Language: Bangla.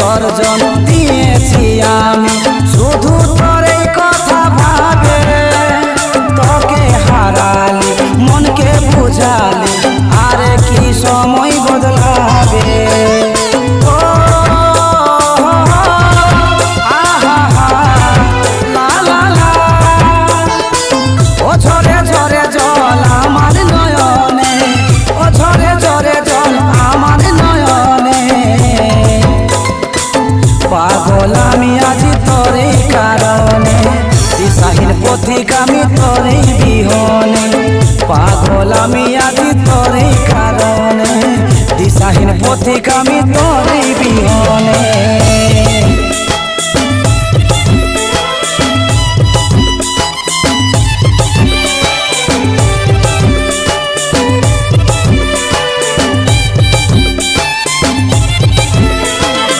বিসর্জন দিয়েছি আমি। শুধু তোর কথা ভাবে তোকে হারালি মনকে বুঝালি। আর কি সময় পথিক আমি তরে বিহনে পাগল আমি আজি তরে কারণে দিশাহীন পথিক আমি তরে বিহনে।